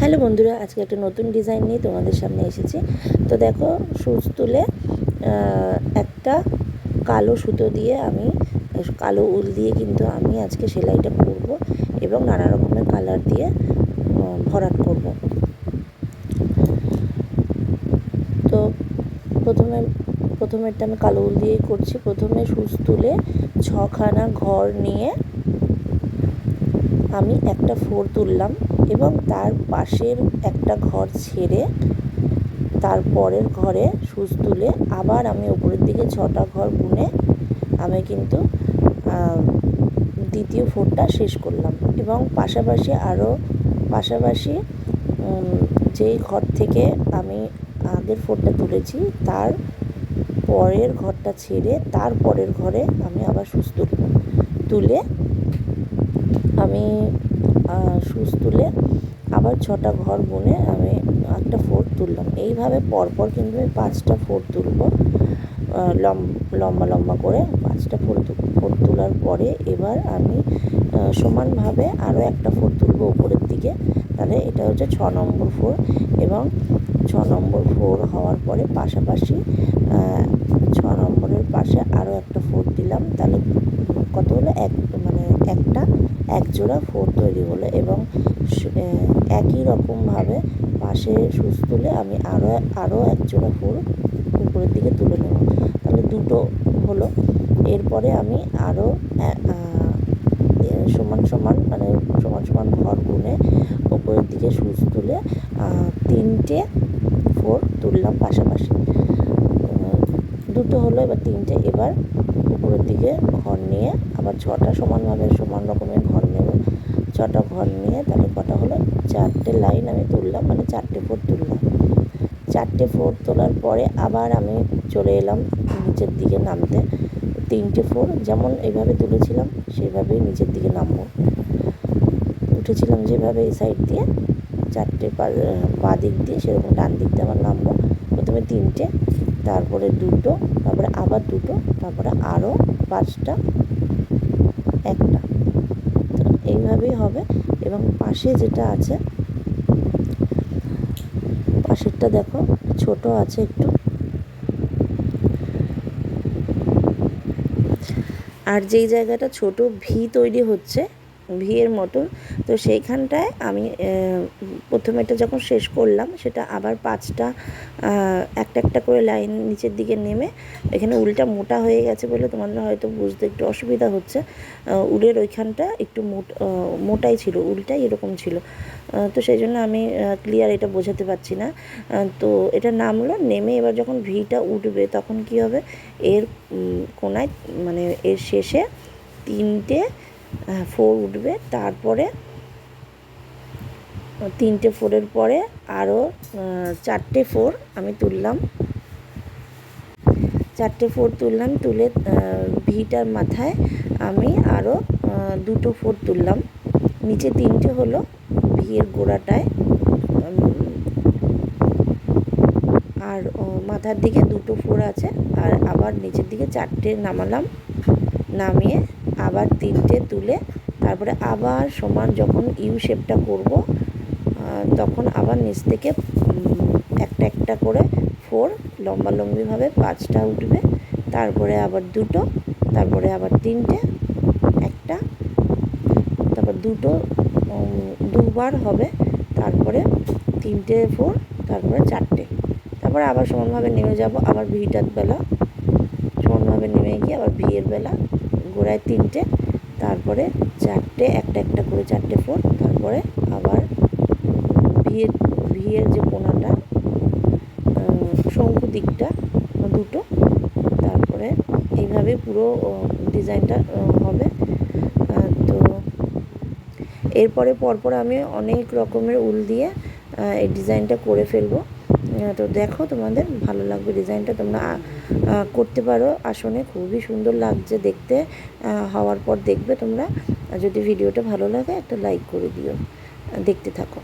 Hello বন্ধুরা, আজকে একটা নতুন ডিজাইন নিয়ে তোমাদের সামনে এসেছি। তো দেখো সুচ তুলে একটা কালো সুতো দিয়ে আমি, কালো উল দিয়ে কিন্তু আমি আজকে সেলাইটা করব এবং নানা রকমের কালার দিয়ে ভরাট করব। তো প্রথমে, প্রথমেরটা আমি কালো উল দিয়েই করছি। প্রথমে সুচ তুলে ছখানা ঘর নিয়ে আমি একটা ফোর তুললাম। এবং তার পাশের একটা ঘর ছেড়ে তার পরের ঘরে সুচ তুলে আবার আমি উপরের দিকে ছটা ঘর বুনে আমি কিন্তু দ্বিতীয় ফোরটা শেষ করলাম। এবং পাশাপাশি আরও পাশাপাশি যেই ঘর থেকে আমি আগের ফোরটা তুলেছি, তার পরের ঘরটা ছেড়ে তার পরের ঘরে আমি আবার তুলব তুলে আমি সুচ তুলে আবার ছটা ঘর বুনে আমি একটা ফোর তুললাম। এইভাবে পরপর কিন্তু আমি পাঁচটা ফোর তুলব লম্বা লম্বা করে পাঁচটা ফোর ফোর তোলার পরে এবার আমি সমানভাবে আরও একটা ফোর তুলব উপরের দিকে। তাহলে এটা হচ্ছে ছ নম্বর ফোর এবং ছ নম্বর ফোর হওয়ার পরে পাশাপাশি ছ নম্বরের পাশে আরও একটা ফোর দিলাম। তাহলে কত হলো? এক মানে একটা, এক জোড়া ফোর তৈরি হলো এবং একই রকমভাবে পাশে সুচ তুলে আমি আরও আরও এক জোড়া ফোর উপরের দিকে তুলে নেব। তাহলে দুটো হলো। এরপরে আমি আরও সমান সমান মানে সমান সমান ঘর গুনে উপরের দিকে সুচ তুলে তিনটে ফোর তুললাম পাশাপাশি। দুটো হলো এবার তিনটে, এবার উপরের দিকে ঘর নিয়ে আবার ছটা সমানভাবে সমান রকমের ঘর নেব। ছটা ঘর নিয়ে তাহলে কটা হলো? চারটে লাইন আমি তুললাম মানে চারটে ফোর তুললাম। চারটে ফোর তোলার পরে আবার আমি চলে এলাম নিচের দিকে নামতে। তিনটে ফোর যেমন এইভাবে তুলেছিলাম, সেভাবেই নিচের দিকে নামবো। উঠেছিলাম যেভাবে এই সাইড দিয়ে। চারটে পা দিক দিয়ে সেরকম ডান দিক দিয়ে আবার নামবো। প্রথমে তিনটে, তারপরে দুটো, তারপরে আবার দুটো, তারপরে আরও পাঁচটা, একটা। এইভাবেই হবে। এবং পাশে যেটা আছে, পাশেরটা দেখো, ছোট আছে একটু। আর যেই জায়গাটা ছোট, ভি তৈরি হচ্ছে ভি এর মতন। তো সেইখানটায় আমি প্রথমেটা যখন শেষ করলাম, সেটা আবার পাঁচটা একটা একটা করে লাইন নিচের দিকে নেমে, এখানে উলটা মোটা হয়ে গেছে বলে তোমাদের হয়তো বুঝতে একটু অসুবিধা হচ্ছে। উলের ওইখানটা একটু মোট মোটাই ছিল, উলটাই এরকম ছিল। তো সেই জন্য আমি ক্লিয়ার এটা বোঝাতে পারছি না। তো এটা নামলো, নেমে এবার যখন ভিটা উঠবে, তখন কি হবে? এর কোনায় মানে এর শেষে তিনটে ফোর উঠবে। তারপরে তিনটে ফোরের পরে আরও চারটে ফোর আমি তুললাম। চারটে ফোর তুললাম, তুলে ভিটার মাথায় আমি আরও দুটো ফোর তুললাম। নিচে তিনটে হলো ভিয়ের গোড়াটায়। আর মাথার দিকে দুটো ফোর আছে। আর আবার নিচের দিকে চারটে নামালাম, নামিয়ে আবার তিনটে তুলে তারপরে আবার সমান যখন ইউ শেপটা করব তখন আবার নিচ থেকে একটা একটা করে ফোর লম্বালম্বিভাবে পাঁচটা উঠবে। তারপরে আবার দুটো, তারপরে আবার তিনটে, একটা, তারপর দুটো দুবার হবে, তারপরে তিনটে ফোর তারপরে চারটে। তারপরে আবার সমানভাবে নেমে যাব, আবার ভিটার বেলা, সমানভাবে নেমে গিয়ে আবার ভিয়ের বেলা। গোড়ায় তিনটে, তারপরে চারটে, একটা একটা করে চারটে ফোর তারপরে আবার ভিয়ের ভিয়ের যে কোনাটা শঙ্কু দিকটা দুটো, তারপরে এইভাবে পুরো ডিজাইনটা হবে। তো এরপরে পরপর আমি অনেক রকমের উল দিয়ে এই ডিজাইনটা করে ফেলব। তো দেখো তোমাদের ভালো লাগবে ডিজাইনটা তোমরা করতে পারো। আসনে খুবই সুন্দর লাগছে দেখতে। হওয়ার পর দেখবে তোমরা। যদি ভিডিওটা ভালো লাগে একটা লাইক করে দিও। দেখতে থাকো।